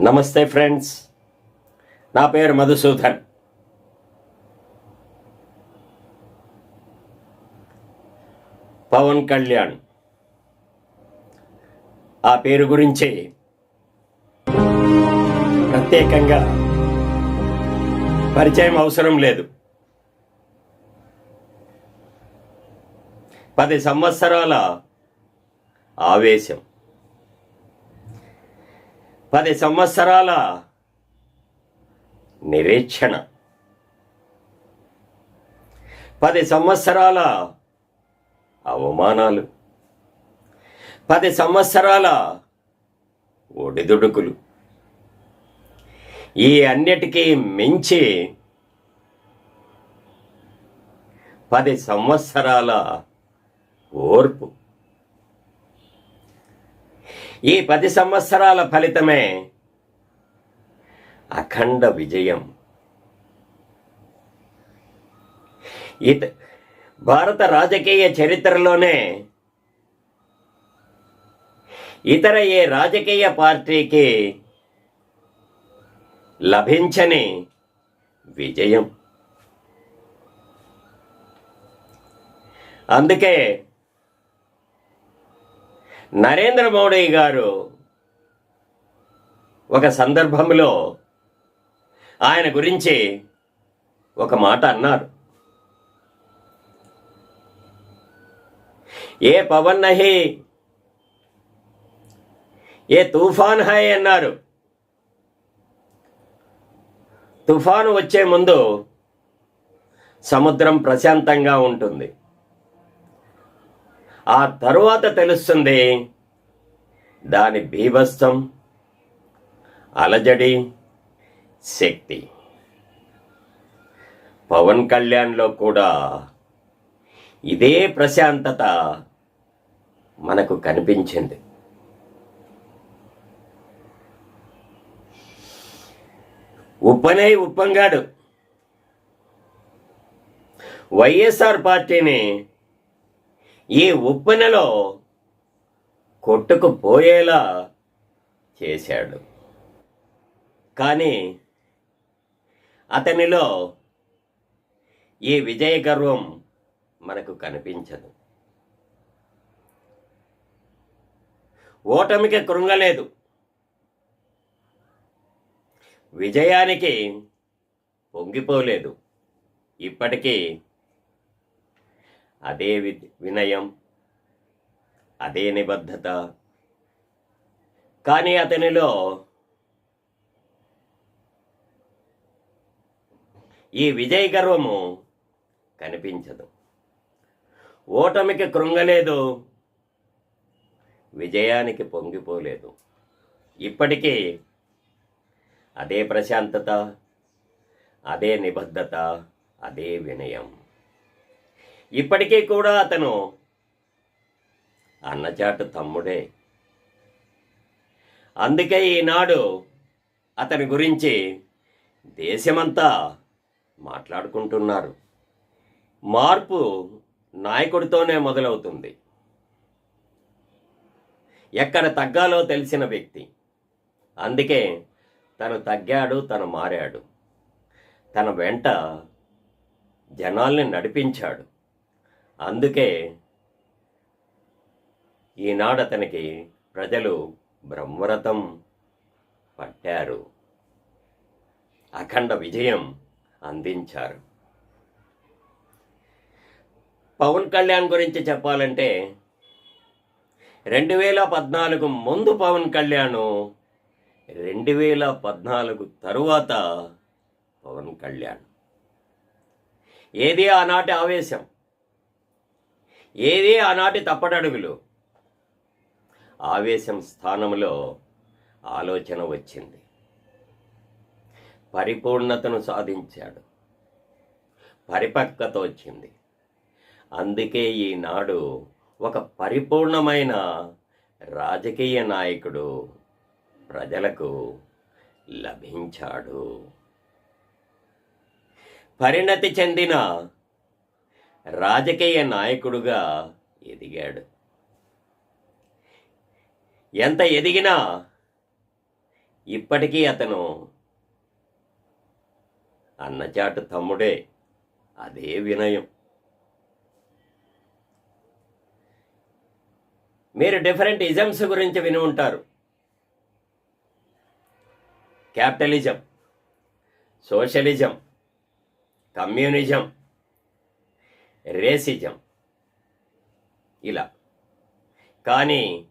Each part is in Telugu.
నమస్తే ఫ్రెండ్స్. నా పేరు మధుసూదన్. పవన్ కళ్యాణ్. ఆ పేరు గురించి ప్రత్యేకంగా పరిచయం అవసరం లేదు. పది సంవత్సరాల ఆవేశం. పది సంవత్సరాల నిరీక్షణ. పది సంవత్సరాల అవమానాలు. పది సంవత్సరాల ఒడిదుడుకులు. ఈ అన్నిటికీ మించి పది సంవత్సరాల ఓర్పు. ఈ పది సంవత్సరాల ఫలితమే అఖండ విజయం. ఇత భారత రాజకీయ చరిత్రలోనే ఇతర ఏ రాజకీయ పార్టీకి లభించని విజయం. అందుకే నరేంద్ర మోడీ గారు ఒక సందర్భంలో ఆయన గురించి ఒక మాట అన్నారు. ఏ పవన్ నహి ఏ తుఫాన్ హై అన్నారు. తుఫాను వచ్చే ముందు సముద్రం ప్రశాంతంగా ఉంటుంది. ఆ తరువాత తెలుస్తుంది. దాని బీభత్సం అలజడి శక్తి. పవన్ కళ్యాణ్లో కూడా ఇదే ప్రశాంతత మనకు కనిపించింది. ఉప్పనే ఉప్పంగాడు. వైఎస్ఆర్ పార్టీని ఈ ఉప్పెనలో కొట్టుకుపోయేలా చేశాడు. కానీ అతనిలో ఈ విజయ గర్వం మనకు కనిపించదు. ఓటమికి కృంగలేదు. విజయానికి పొంగిపోలేదు. ఇప్పటికీ అదే వి వినయం అదే నిబద్ధత. కానీ అతనిలో ఈ విజయ గర్వము కనిపించదు. ఓటమికి కృంగలేదు విజయానికి పొంగిపోలేదు. ఇప్పటికీ అదే ప్రశాంతత అదే నిబద్ధత అదే వినయం. ఇప్పటికీ కూడా అతను అన్నచాటు తమ్ముడే. అందుకే ఈనాడు అతని గురించి దేశమంతా మాట్లాడుకుంటున్నారు. మార్పు నాయకుడితోనే మొదలవుతుంది. ఎక్కడ తగ్గాలో తెలిసిన వ్యక్తి. అందుకే తను తగ్గాడు తను మారాడు. తన వెంట జనాల్ని నడిపించాడు. అందుకే ఈనాడు అతనికి ప్రజలు బ్రహ్మరథం పట్టారు. అఖండ విజయం అందించారు. పవన్ కళ్యాణ్ గురించి చెప్పాలంటే రెండు వేల పద్నాలుగు ముందు పవన్ కళ్యాణ్ రెండు వేల పద్నాలుగు తరువాత పవన్ కళ్యాణ్. ఏది ఆనాటి ఆవేశం? ఏది ఆనాటి తప్పటడుగులు ఆవేశం స్థానంలో ఆలోచన వచ్చింది. పరిపూర్ణతను సాధించాడు. పరిపక్వత వచ్చింది. అందుకే ఈనాడు ఒక పరిపూర్ణమైన రాజకీయ నాయకుడు ప్రజలకు లభించాడు. పరిణతి చెందిన రాజకీయ నాయకుడుగా ఎదిగాడు. ఎంత ఎదిగినా ఇప్పటికీ అతను అన్నచాటు తమ్ముడే అదే వినయం. మీరు డిఫరెంట్ ఇజమ్స్ గురించి విని ఉంటారు. Capitalism socialism communism racism. ఇలా. కానీ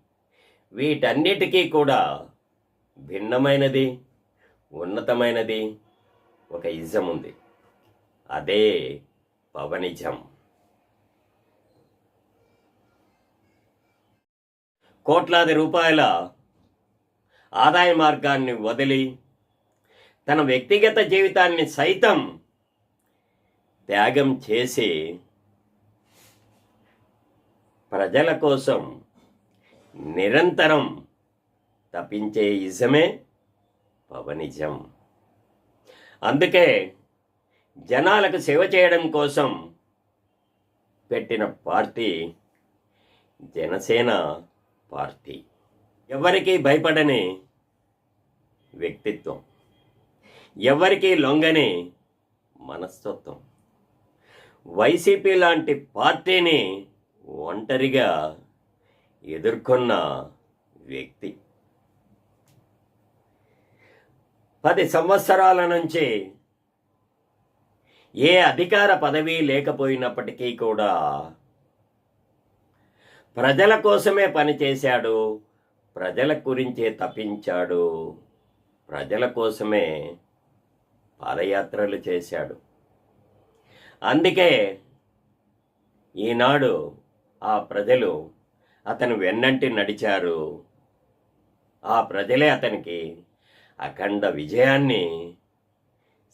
వీటన్నిటికీ కూడా భిన్నమైనది ఉన్నతమైనది ఒక ఇజం ఉంది అదే పవనిజం. కోట్లాది రూపాయల ఆదాయ మార్గాన్ని వదిలి తన వ్యక్తిగత జీవితాన్ని సైతం త్యాగం చేసి ప్రజల కోసం నిరంతరం తప్పించే ఇజమే పవనిజం. అందుకే జనాలకు సేవ చేయడం కోసం పెట్టిన పార్టీ జనసేన పార్టీ. ఎవరికీ భయపడని వ్యక్తిత్వం. ఎవరికీ లొంగని మనస్తత్వం. వైసీపీ లాంటి పార్టీని ఒంటరిగా ఎదుర్కొన్న వ్యక్తి. పది సంవత్సరాల నుంచి ఏ అధికార పదవి లేకపోయినప్పటికీ కూడా ప్రజల కోసమే పనిచేశాడు ప్రజల గురించే తప్పించాడు ప్రజల కోసమే పాదయాత్రలు చేశాడు. అందుకే ఈనాడు ఆ ప్రజలు అతను వెన్నంటి నడిచారు. ఆ ప్రజలే అతనికి అఖండ విజయాన్ని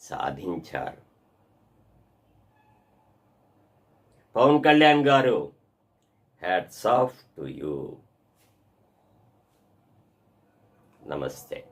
సాధించారు. పవన్ కళ్యాణ్ గారు హ్యాట్స్ ఆఫ్ టు యూ. నమస్తే.